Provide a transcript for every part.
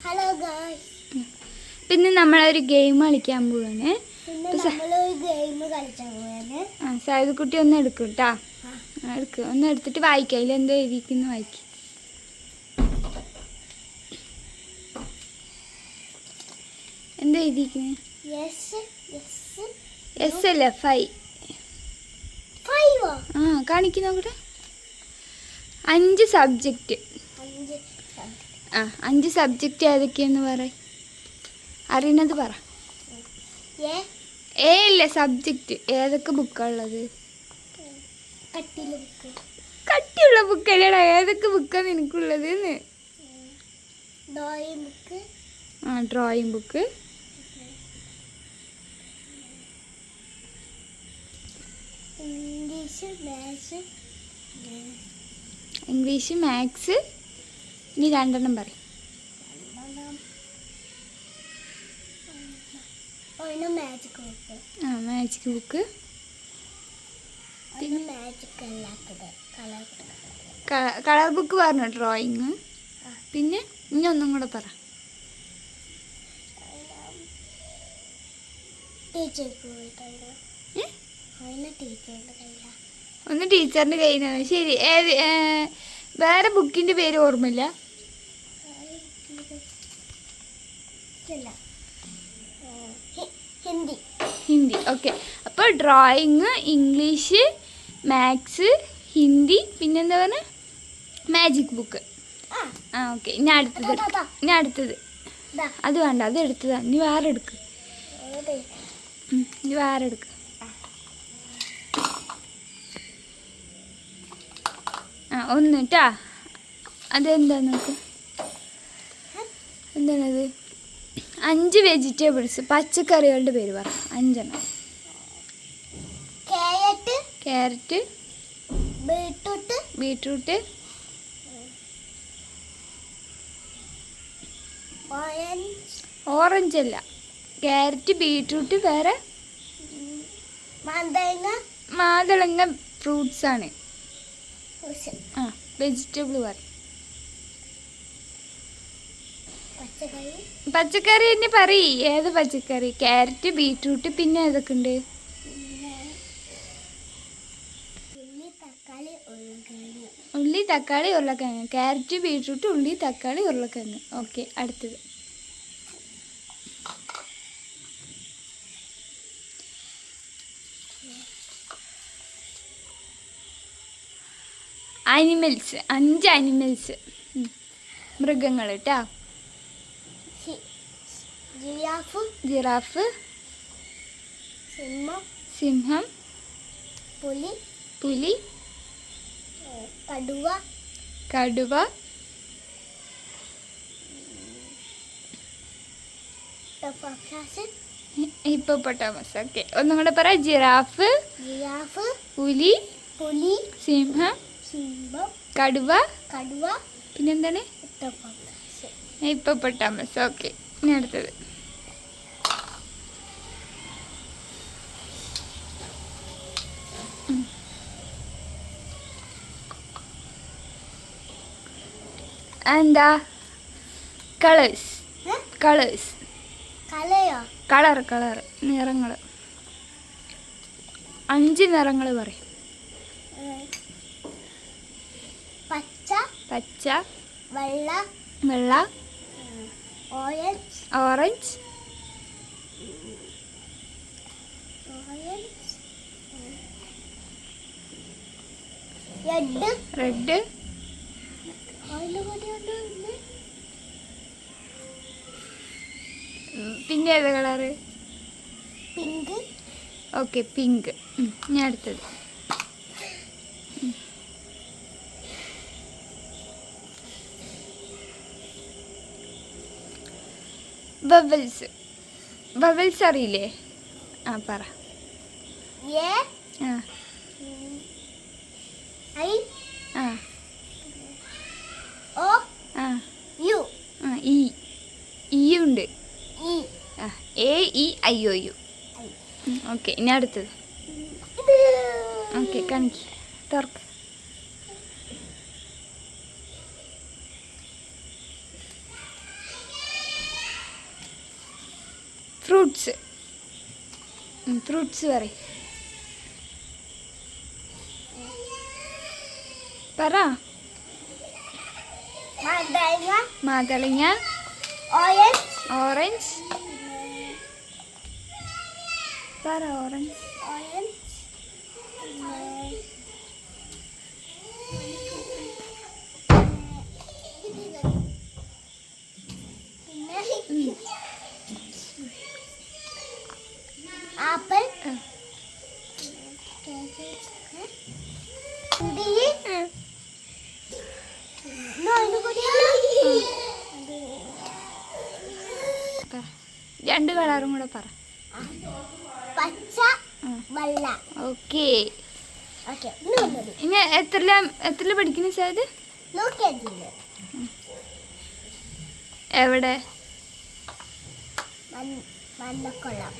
Hello പിന്നെ നമ്മളൊരു game കളിക്കാൻ പോവാണ്. ആ സായുധക്കുട്ടി ഒന്ന് എടുക്കും കേട്ടാ എടുക്കും. എടുക്കുക ഒന്ന് എടുത്തിട്ട് വായിക്കാം. അതിൽ എന്താ എഴുതിക്കുന്നു വായിക്കും. എന്താ എഴുതിക്കുന്നത് എസ് അല്ല ഫൈവ് ആ? കാണിക്കുന്ന നോക്കട്ടെ. അഞ്ച് സബ്ജക്റ്റ് അഞ്ച്. ആ അഞ്ച് സബ്ജക്റ്റ് ഏതൊക്കെയെന്ന് പറ. അറിയണത് പറ. ഏ? ഇല്ല സബ്ജക്റ്റ് ഏതൊക്കെ ബുക്കാണുള്ളത് കട്ടിൽ ബുക്ക് കട്ടിയുള്ള ബുക്കല്ലേടാ ഏതൊക്കെ ബുക്കാണ് നിനക്കുള്ളത് ബുക്ക് ആ drawing book English maths English maths ഇനി രണ്ടെണ്ണം ബുക്ക് ആ മാജിക് ബുക്ക് കളർ ബുക്ക് പറഞ്ഞു ഡ്രോയിങ് പിന്നെ ഇനി ഒന്നും കൂടെ പറ. ഒന്ന് ടീച്ചറിന്റെ കയ്യിലാണ്. ശരി ഏത് വേറെ ബുക്കിന്റെ പേര് ഓർമ്മയില്ല ഇല്ല ഹി- ഹിന്ദി. ഹിന്ദി. ഓക്കെ. അപ്പോൾ ഡ്രോയിങ് ഇംഗ്ലീഷ് മാത്സ് ഹിന്ദി പിന്നെന്താ പറഞ്ഞ? Magic book. ആ. ഓക്കെ. ഇനി അടുത്തത്. ഇനി അടുത്തത്. അത് വേണ്ട. അത് എടുത്തതാ. ഇനി വേറെ എടുക്ക്. ഇനി വേറെ എടുക്ക്. ആ. ഒന്ന് കേട്ടാ അതെന്താ നോക്ക് എന്താണത്? അഞ്ച് വെജിറ്റബിൾസ് പച്ചക്കറികളുടെ പേര് പറ. അഞ്ചെണ്ണം. Carrot carrot beetroot beetroot orange അല്ല. കാരറ്റ് ബീട്രൂട്ട് വേറെ? മാതളങ്ങ. ഫ്രൂട്ട്സ് ആണ്. ആ വെജിറ്റബിൾ പറ. പച്ചക്കറി? തന്നെ പറയ്. ഏത് പച്ചക്കറി? ക്യാരറ്റ് ബീട്രൂട്ട് പിന്നെ ഏതൊക്കെ ഉണ്ട്? ഉള്ളി തക്കാളി ഉരുളക്കിഴങ്ങ്. ക്യാരറ്റ് ബീട്രൂട്ട് ഉള്ളി തക്കാളി ഉരുളക്കിഴങ്ങ്. ഓക്കെ അടുത്തത്. അനിമൽസ്. അഞ്ച് അനിമൽസ്. മൃഗങ്ങൾ കേട്ടോ ജിറാഫ്. ജിറാഫ്. സിംഹം. സിംഹം. പുലി. പുലി. കടുവ. കടുവ. Hippopotamus okay. ഒന്നും കൂടെ പറ. ജിറാഫ്. ജിറാഫ്. പുലി. പുലി. സിംഹം. സിംഹം. കടുവ. കടുവ. പിന്നെന്താണ്? Hippopotamus okay. ഇനി അടുത്തത്. എന്താ കളേഴ്സ്? കളേഴ്സ്. കളർ കളർ നിറങ്ങൾ അഞ്ച് നിറങ്ങൾ പറയും. പച്ച പച്ച വെള്ള വെള്ള ഓറഞ്ച് റെഡ് പിന്നെ ഏത് കളറ്? പിങ്ക് ഓക്കെ പിങ്ക് ഞാൻ അടുത്തത്. ബബിൾസ് ബബിൾസ് അറിയില്ലേ? ആ പറ. ഉണ്ട്. ആ A E I O U. Okay ഇനി അടുത്തത്. ഓക്കെ കാണിക്ക്. തുറക്ക്. ഫ്രൂട്ട്സ്. ഫ്രൂട്ട്സ് പറ പറ. മാതളിങ്ങ. ഓറഞ്ച്. പറ ഓറഞ്ച് ഓറഞ്ച് പിന്നെ ആപ്പിൾ ആ. മുന്തിരി നോയിന് കൂടിയാണ് പറ രണ്ട് കളറും കൂടെ പറ. പച്ച. വെള്ള. ഓക്കെ. ഇനി എത്ര എത്ര പഠിക്കുന്ന നോക്കിയതില്ല എവിടെ? Mannakkulam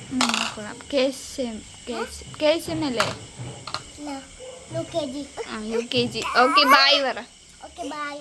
കേശം K S M K S M അല്ലേ? U K G okay bye പറ. Okay bye